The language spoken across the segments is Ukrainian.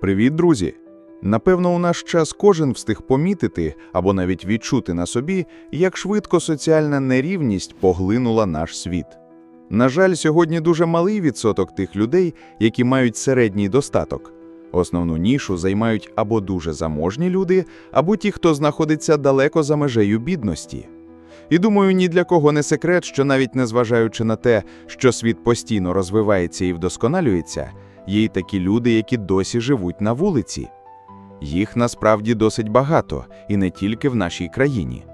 Привіт, друзі! Напевно, у наш час кожен встиг помітити або навіть відчути на собі, як швидко соціальна нерівність поглинула наш світ. На жаль, сьогодні дуже малий відсоток тих людей, які мають середній достаток. Основну нішу займають або дуже заможні люди, або ті, хто знаходиться далеко за межею бідності. І думаю, ні для кого не секрет, що навіть незважаючи на те, що світ постійно розвивається і вдосконалюється, є й такі люди, які досі живуть на вулиці. Їх насправді досить багато, і не тільки в нашій країні.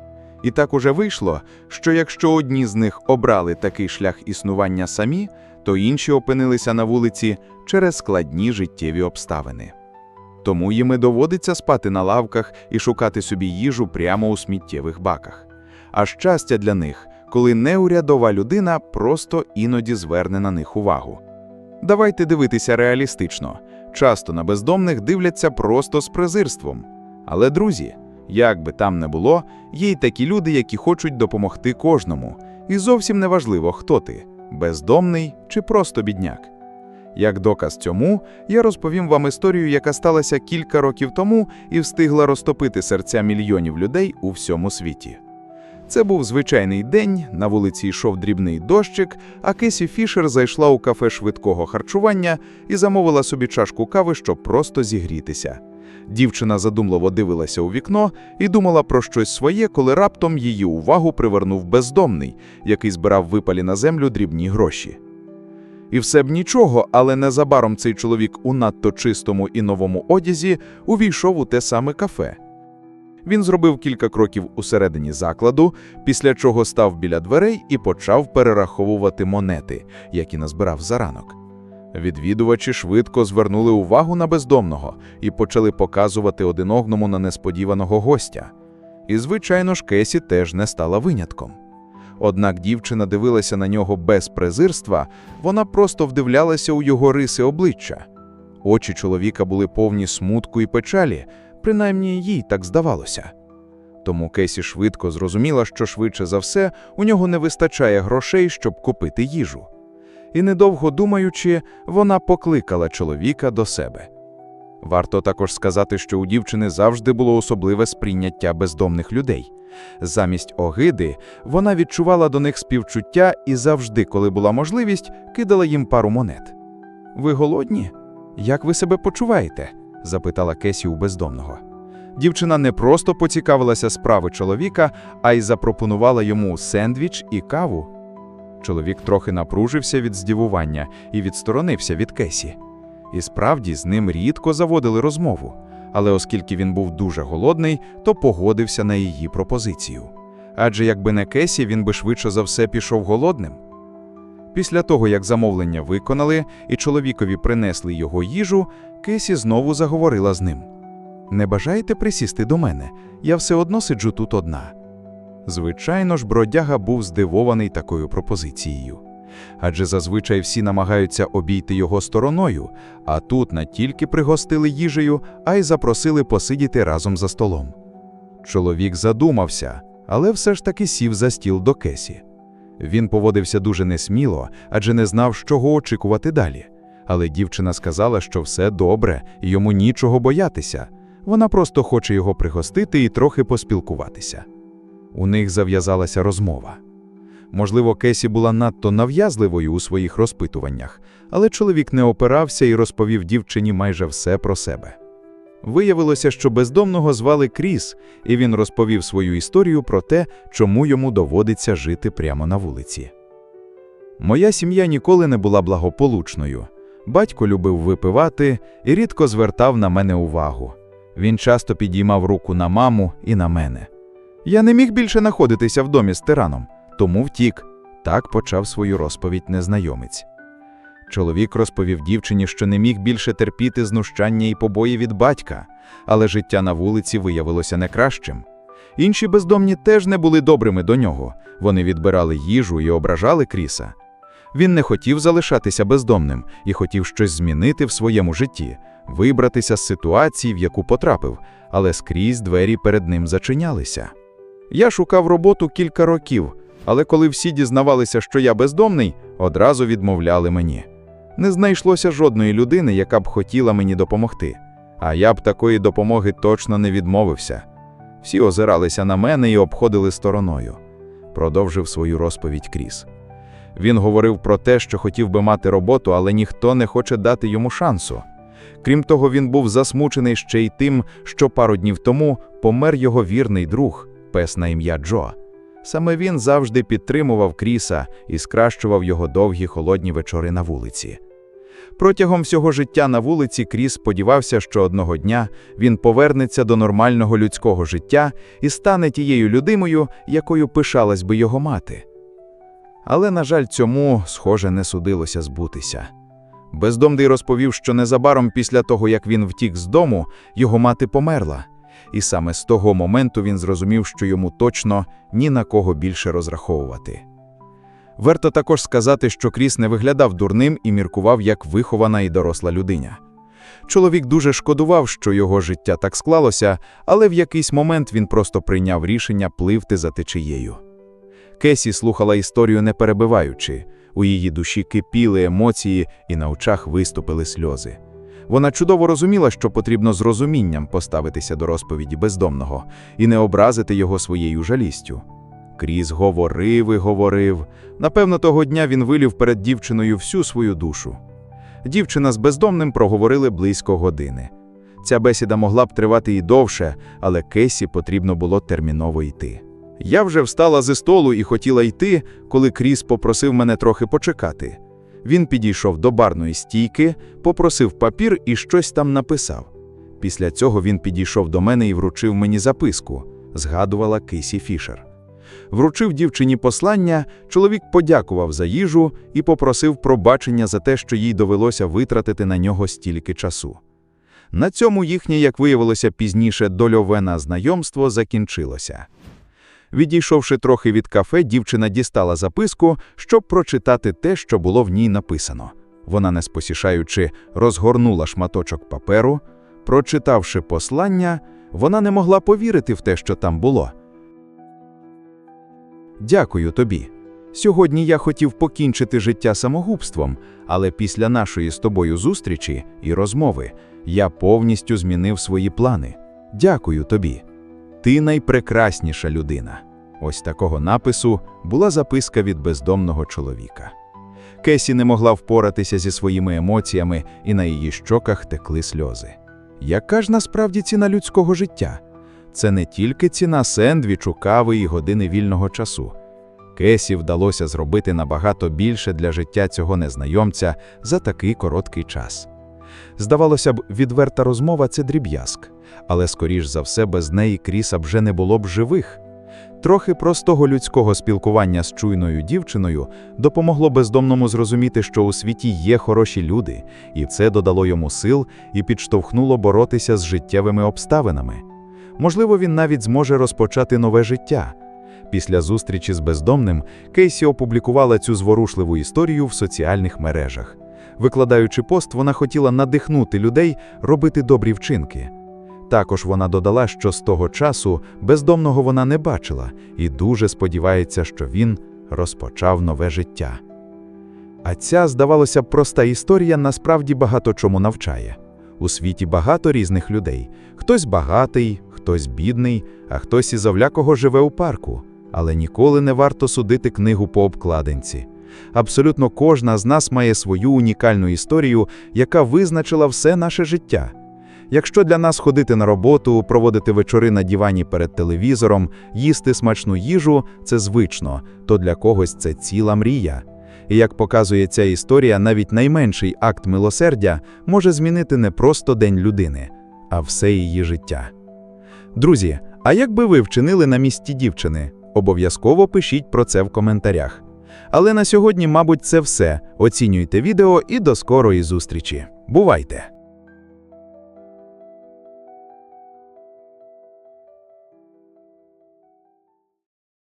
І так уже вийшло, що якщо одні з них обрали такий шлях існування самі, то інші опинилися на вулиці через складні життєві обставини. Тому їм і доводиться спати на лавках і шукати собі їжу прямо у сміттєвих баках. А щастя для них, коли неурядова людина просто іноді зверне на них увагу. Давайте дивитися реалістично. Часто на бездомних дивляться просто з презирством. Але, друзі, як би там не було, є й такі люди, які хочуть допомогти кожному. І зовсім не важливо, хто ти бездомний чи просто бідняк. Як доказ цьому, я розповім вам історію, яка сталася кілька років тому і встигла розтопити серця мільйонів людей у всьому світі. Це був звичайний день, на вулиці йшов дрібний дощик, а Кесі Фішер зайшла у кафе швидкого харчування і замовила собі чашку кави, щоб просто зігрітися. Дівчина задумливо дивилася у вікно і думала про щось своє, коли раптом її увагу привернув бездомний, який збирав випалі на землю дрібні гроші. І все б нічого, але незабаром цей чоловік у надто чистому і новому одязі увійшов у те саме кафе. Він зробив кілька кроків усередині закладу, після чого став біля дверей і почав перераховувати монети, які назбирав за ранок. Відвідувачі швидко звернули увагу на бездомного і почали показувати один одному на несподіваного гостя. І, звичайно ж, Кесі теж не стала винятком. Однак дівчина дивилася на нього без презирства, вона просто вдивлялася у його риси обличчя. Очі чоловіка були повні смутку і печалі, принаймні їй так здавалося. Тому Кесі швидко зрозуміла, що швидше за все у нього не вистачає грошей, щоб купити їжу. І недовго думаючи, вона покликала чоловіка до себе. Варто також сказати, що у дівчини завжди було особливе сприйняття бездомних людей. Замість огиди вона відчувала до них співчуття і завжди, коли була можливість, кидала їм пару монет. Ви голодні? Як ви себе почуваєте? Запитала Кесі у бездомного. Дівчина не просто поцікавилася справи чоловіка, а й запропонувала йому сендвіч і каву. Чоловік трохи напружився від здивування і відсторонився від Кесі. І справді з ним рідко заводили розмову, але оскільки він був дуже голодний, то погодився на її пропозицію. Адже якби не Кесі, він би швидше за все пішов голодним. Після того, як замовлення виконали і чоловікові принесли його їжу, Кесі знову заговорила з ним. Не бажаєте присісти до мене? Я все одно сиджу тут одна. Звичайно ж, бродяга був здивований такою пропозицією. Адже зазвичай всі намагаються обійти його стороною, а тут не тільки пригостили їжею, а й запросили посидіти разом за столом. Чоловік задумався, але все ж таки сів за стіл до Кесі. Він поводився дуже несміло, адже не знав, чого очікувати далі. Але дівчина сказала, що все добре, йому нічого боятися. Вона просто хоче його пригостити і трохи поспілкуватися. У них зав'язалася розмова. Можливо, Кесі була надто нав'язливою у своїх розпитуваннях, але чоловік не опирався і розповів дівчині майже все про себе. Виявилося, що бездомного звали Кріс, і він розповів свою історію про те, чому йому доводиться жити прямо на вулиці. Моя сім'я ніколи не була благополучною. Батько любив випивати і рідко звертав на мене увагу. Він часто підіймав руку на маму і на мене. Я не міг більше знаходитися в домі з тираном, тому втік. Так почав свою розповідь незнайомець. Чоловік розповів дівчині, що не міг більше терпіти знущання і побої від батька, але життя на вулиці виявилося не кращим. Інші бездомні теж не були добрими до нього, вони відбирали їжу і ображали Кріса. Він не хотів залишатися бездомним і хотів щось змінити в своєму житті, вибратися з ситуації, в яку потрапив, але скрізь двері перед ним зачинялися. Я шукав роботу кілька років, але коли всі дізнавалися, що я бездомний, одразу відмовляли мені. Не знайшлося жодної людини, яка б хотіла мені допомогти. А я б такої допомоги точно не відмовився. Всі озиралися на мене і обходили стороною. Продовжив свою розповідь Кріс. Він говорив про те, що хотів би мати роботу, але ніхто не хоче дати йому шансу. Крім того, він був засмучений ще й тим, що пару днів тому помер його вірний друг, пес на ім'я Джо. Саме він завжди підтримував Кріса і скращував його довгі холодні вечори на вулиці. Протягом всього життя на вулиці Кріс сподівався, що одного дня він повернеться до нормального людського життя і стане тією людиною, якою пишалась би його мати. Але, на жаль, цьому, схоже, не судилося збутися. Бездомний розповів, що незабаром після того, як він втік з дому, його мати померла. І саме з того моменту він зрозумів, що йому точно ні на кого більше розраховувати. Варто також сказати, що Кріс не виглядав дурним і міркував як вихована і доросла людиня. Чоловік дуже шкодував, що його життя так склалося, але в якийсь момент він просто прийняв рішення пливти за течією. Кесі слухала історію не перебиваючи. У її душі кипіли емоції і на очах виступили сльози. Вона чудово розуміла, що потрібно з розумінням поставитися до розповіді бездомного і не образити його своєю жалістю. Кріс говорив і говорив. Напевно, того дня він вилів перед дівчиною всю свою душу. Дівчина з бездомним проговорили близько години. Ця бесіда могла б тривати і довше, але Кесі потрібно було терміново йти. Я вже встала зі столу і хотіла йти, коли Кріс попросив мене трохи почекати. Він підійшов до барної стійки, попросив папір і щось там написав. Після цього він підійшов до мене і вручив мені записку, згадувала Кисі Фішер. Вручив дівчині послання, чоловік подякував за їжу і попросив пробачення за те, що їй довелося витратити на нього стільки часу. На цьому їхнє, як виявилося пізніше, дольове знайомство закінчилося. Відійшовши трохи від кафе, дівчина дістала записку, щоб прочитати те, що було в ній написано. Вона, не спосішаючи, розгорнула шматочок паперу. Прочитавши послання, вона не могла повірити в те, що там було. Дякую тобі. Сьогодні я хотів покінчити життя самогубством, але після нашої з тобою зустрічі і розмови я повністю змінив свої плани. Дякую тобі. Ти найпрекрасніша людина. Ось такого напису була записка від бездомного чоловіка. Кесі не могла впоратися зі своїми емоціями, і на її щоках текли сльози. Яка ж насправді ціна людського життя? Це не тільки ціна сендвічу, кави і години вільного часу. Кесі вдалося зробити набагато більше для життя цього незнайомця за такий короткий час. Здавалося б, відверта розмова це дріб'язк, але скоріш за все без неї Кріса вже не було б живих. Трохи простого людського спілкування з чуйною дівчиною допомогло бездомному зрозуміти, що у світі є хороші люди, і це додало йому сил і підштовхнуло боротися з життєвими обставинами. Можливо, він навіть зможе розпочати нове життя. Після зустрічі з бездомним Кейсі опублікувала цю зворушливу історію в соціальних мережах. Викладаючи пост, вона хотіла надихнути людей робити добрі вчинки. Також вона додала, що з того часу бездомного вона не бачила і дуже сподівається, що він розпочав нове життя. А ця, здавалося проста історія насправді багато чому навчає. У світі багато різних людей. Хтось багатий, хтось бідний, а хтось із овлякого живе у парку. Але ніколи не варто судити книгу по обкладинці. Абсолютно кожна з нас має свою унікальну історію, яка визначила все наше життя. Якщо для нас ходити на роботу, проводити вечори на дивані перед телевізором, їсти смачну їжу це звично, то для когось це ціла мрія. І як показує ця історія, навіть найменший акт милосердя може змінити не просто день людини, а все її життя. Друзі, а як би ви вчинили на місці дівчини? Обов'язково пишіть про це в коментарях. Але на сьогодні, мабуть, це все. Оцінюйте відео і до скорої зустрічі. Бувайте!